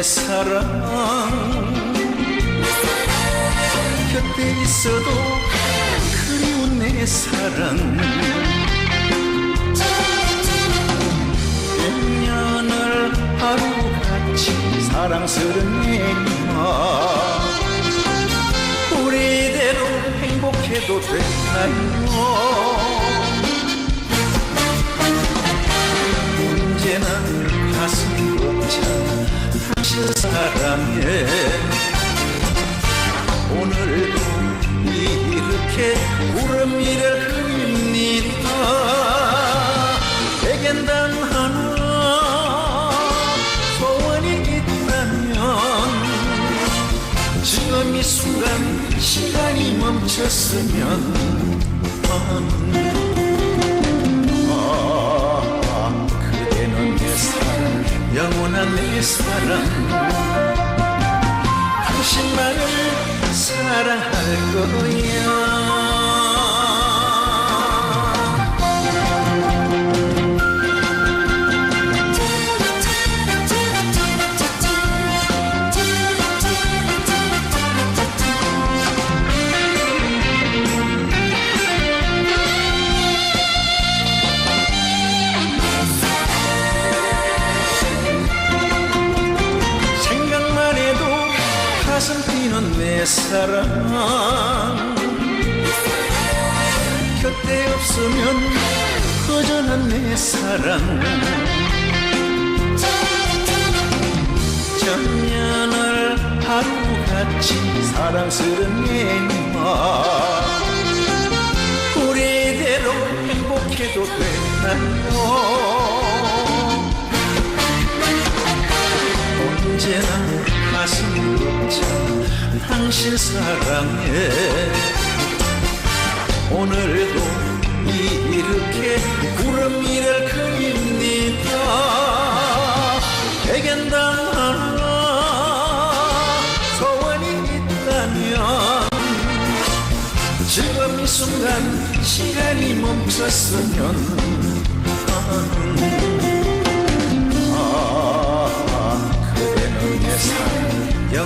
내 사랑. 곁에 있어도 그리운 내 사랑. 백년을 하루같이 사랑스런 내마. 우리대로 행복해도 되나요 사랑에 오늘도 이렇게 구름 위를 그립니다. 백엔단 하나 소원이 있다면 지금 이 순간 시간이 멈췄으면 영원한 내 사랑. 당신만을 사랑할 거야 내 사랑. 곁에 없으면 허전한 내 사랑. 전년을 하루같이 사랑스런 내마 우리대로 행복해도 되나요? 언제나 가슴 벅차 당신 사랑에 오늘도 이렇게 구름 위를 그립니다. 백엔당 하나 소원이 있다면 지금 이 순간 시간이 멈췄으면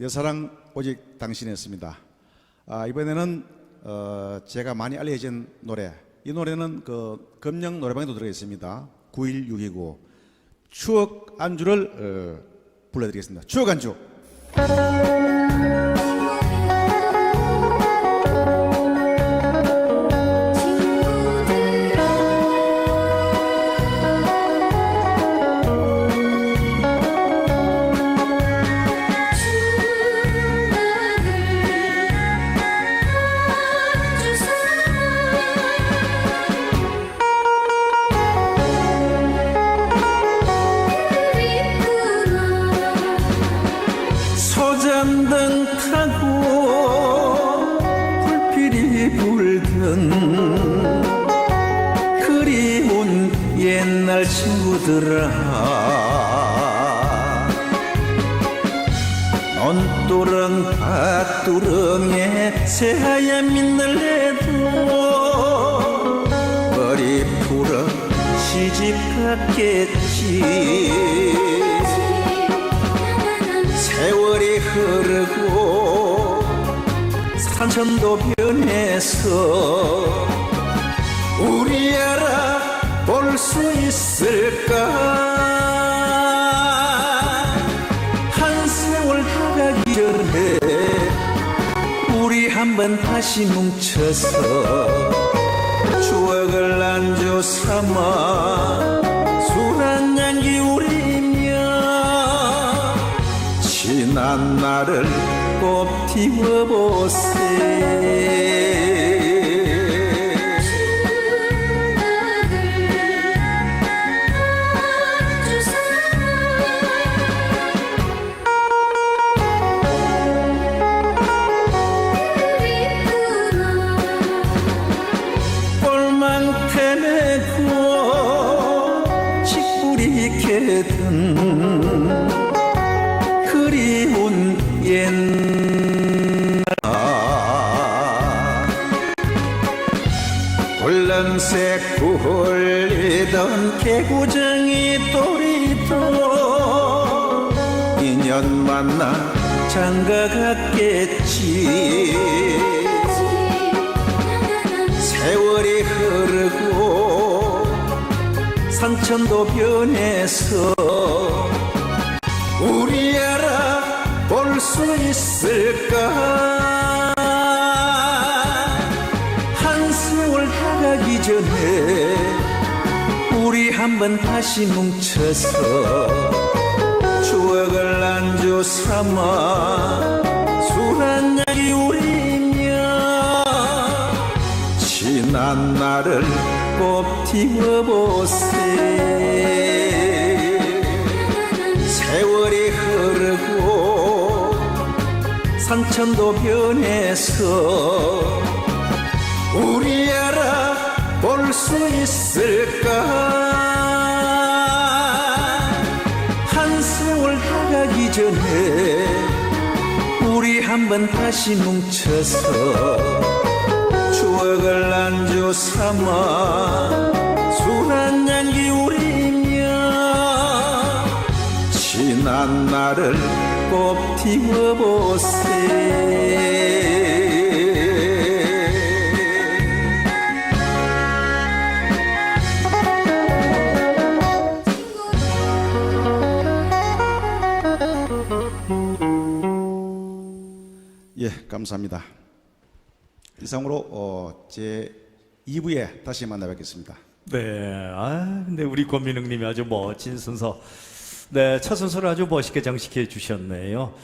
내 사랑 오직 당신이었습니다. 아, 이번에는 어, 제가 많이 알려진 노래. 이 노래는 그 금령 노래방에도 들어 있습니다. 91629 추억 안주를 어, 불러드리겠습니다. 추억 안주. 그리운 옛날 친구들아. 논두렁 밭두렁에 새하얀 민들레도 머리 풀어 시집 갔겠지. 세월이 흐르고 산천도 변해서 우리 알아 볼 수 있을까? 한 세월 다가기 전에 우리 한번 다시 뭉쳐서 추억을 안주 삼아 술 한 잔 기울이며 지난 날을 꼭 띄워보세 붉은색 굴리던 개구쟁이 또리도 인연 만나 장가 갔겠지. 세월이 흐르고 삼천도 변해서 우리 알아 볼 수 있을까 전에 우리 한번 다시 뭉쳐서 추억을 안주 삼아 술 한 잔이 우리며 지난 날을 꼽티어보세. 세월이 흐르고 상천도 변해서 우리 알아 볼 수 있을까? 한숨을 다가기 전에 우리 한번 다시 뭉쳐서 추억을 안주 삼아 술 한 잔 기울이며 지난 날을 꼽티어보세 예, 감사합니다. 이상으로 어, 제 2부에 다시 만나 뵙겠습니다. 네, 아, 근데 우리 권민웅님이 아주 멋진 순서. 네, 첫 순서를 아주 멋있게 장식해 주셨네요.